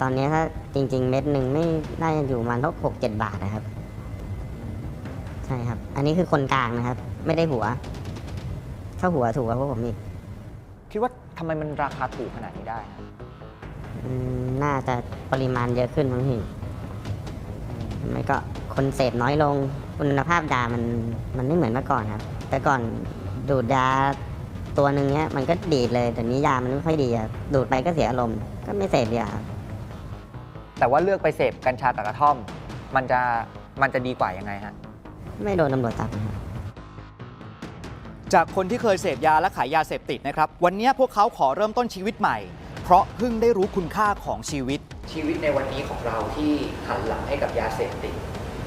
ตอนนี้ถ้าจริง ๆ เม็ดหนึ่งไม่น่าจะอยู่ประมาณหกเจ็ดบาทนะครับ ใช่ครับ อันนี้คือคนกลางนะครับ ไม่ได้หัว ถ้าหัวถูกกว่าพวกผมอีกคิดว่าทำไมมันราคาถูกขนาดนี้ได้ครับอืมน่าจะปริมาณเยอะขึ้นมั้งพี่ไม่ก็คนเสพน้อยลงคุณภาพยามันมันไม่เหมือนเมื่อก่อนครับ แต่ก่อนดูดยาตัวหนึ่งเนี้ยมันก็ดีดเลยแต่นี้ยามันไม่ค่อยดีครับดูดไปก็เสียอารมณ์ก็ไม่เสพยาครับ แต่ว่าเลือกไปเสพกัญชากับกระท่อม มันจะมันจะดีกว่ายังไงฮะ ไม่โดนตำรวจจับนะครับ จากคนที่เคยเสพยาและขายยาเสพติดนะครับ วันนี้พวกเขาขอเริ่มต้นชีวิตใหม่ เพราะเพิ่งได้รู้คุณค่าของชีวิต ชีวิตในวันนี้ของเราที่หันหลังให้กับยาเสพติด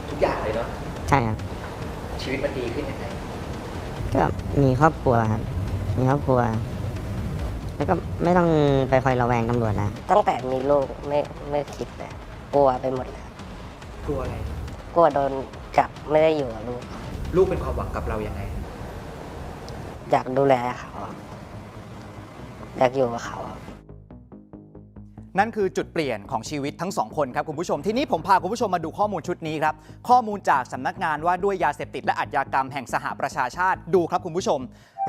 ทุกอย่างเลยเนาะใช่ครับ ชีวิตมันดีขึ้นยังไงก็มีครอบครัวครับ มีครอบครัว แล้วก็ไม่ต้องไปคอยระแวงตำรวจแล้วตั้งแต่มีลูกไม่ไม่คิดเลยกลัวไปหมดเลยกลัวอะไร กลัวโดนจับไม่ได้อยู่กับลูก ลูกเป็นความหวังกับเรายังไง อยากดูแลเขา อยากอยู่กับเขา นั่นคือจุดเปลี่ยนของชีวิตทั้งสองคนครับคุณผู้ชม ทีนี้ผมพาคุณผู้ชมมาดูข้อมูลชุดนี้ครับ ข้อมูลจากสำนักงานว่าด้วยยาเสพติดและอาชญากรรมแห่งสหประชาชาติดูครับคุณผู้ชม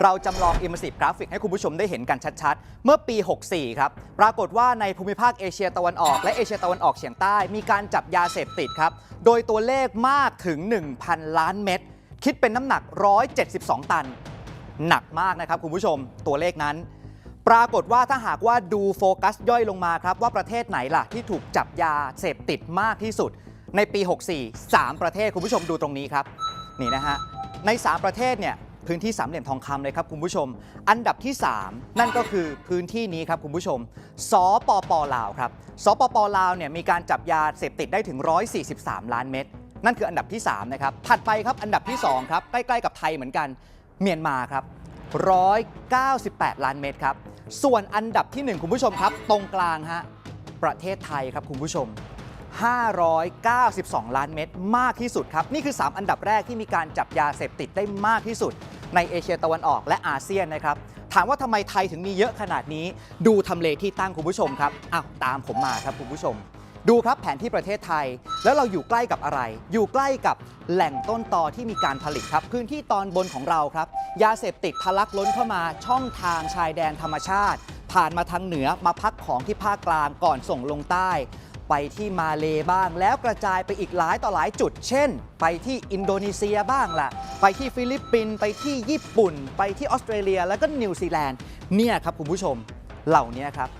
เราจำลอง Immersive Graphic ให้คุณผู้ชมได้เห็นกันชัดๆ เมื่อปี 64 ครับ ปรากฏว่าในภูมิภาคเอเชียตะวันออก และเอเชียตะวันออกเฉียงใต้ มีการจับยาเสพติดครับ โดยตัวเลขมากถึง 1,000 ล้านเม็ดคิดเป็นน้ำหนัก 172 ตัน หนักมากนะครับคุณผู้ชมตัวเลขนั้น ปรากฏว่าถ้าหากว่าดูโฟกัสย่อยลงมาครับว่าประเทศไหนล่ะ ที่ถูกจับยาเสพติดมากที่สุด ในปี 64 3 ประเทศคุณผู้ชมดูตรงนี้ครับนี่นะฮะใน 3 ประเทศเนี่ยพื้นที่สามเหลี่ยมทองคำเลยครับคุณผู้ชม อันดับที่ 3 นั่นก็คือพื้นที่นี้ครับคุณผู้ชม สปปลาวครับสปปลาวเนี่ยมีการจับยาเสพติดได้ถึง 143 ล้านเม็ดนั่นคืออันดับที่3นะครับถัดไปครับอันดับที่2ครับใกล้ๆกับไทยเหมือนกันเมียนมาครับ 198 ล้านเม็ดครับ ส่วนอันดับทีหนึ่1 คุณผู้ชมครับ ตรงกลางฮะประเทศไทยครับคุณผู้ชม 592 ล้านเม็ดมากที่สุดครับ นี่คือ 3 อันดับแรกที่มีการจับยาเสพติดได้มากที่สุด ในเอเชียตะวันออกและอาเซียนนะครับ ถามว่าทำไมไทยถึงมีเยอะขนาดนี้ ดูทำเลที่ตั้งคุณผู้ชมครับอ้าวตามผมมาครับคุณผู้ชม ดูครับแผนที่ประเทศไทย แล้วเราอยู่ใกล้กับอะไร อยู่ใกล้กับแหล่งต้นตอที่มีการผลิตครับ พื้นที่ตอนบนของเราครับ ยาเสพติดทะลักล้นเข้ามาช่องทางชายแดนธรรมชาติ ผ่านมาทางเหนือมาพักของที่ภาคกลางก่อนส่งลงใต้ ไปที่มาเลบ้าง แล้วกระจายไปอีกหลายต่อหลายจุด เช่น ไปที่อินโดนีเซียบ้างล่ะ ไปที่ฟิลิปปินส์ไปที่ญี่ปุ่น ไปที่ออสเตรเลีย แล้วก็นิวซีแลนด์เนี่ยครับคุณผู้ชมเหล่านี้ครับ